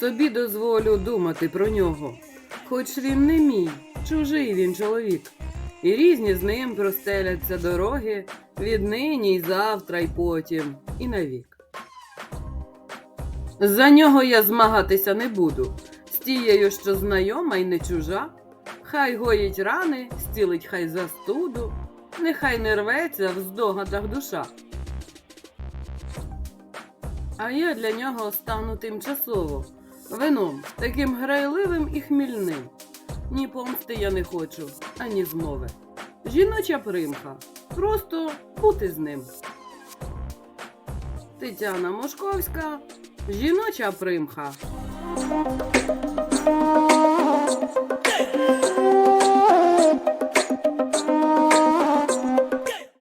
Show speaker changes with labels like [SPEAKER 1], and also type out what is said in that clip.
[SPEAKER 1] собі дозволю думати про нього. Хоч він не мій, чужий він чоловік. І різні з ним простеляться дороги віднині й завтра, й потім, і навік. За нього я змагатися не буду, з тією, що знайома й не чужа. Хай гоїть рани, стілить хай застуду, нехай не рветься в здогадах душа. А я для нього стану тимчасово, вином, таким грайливим і хмільним. Ні помсти я не хочу, ані змови. Жіноча примха, просто бути з ним. Тетяна Мошковська, жіноча примха.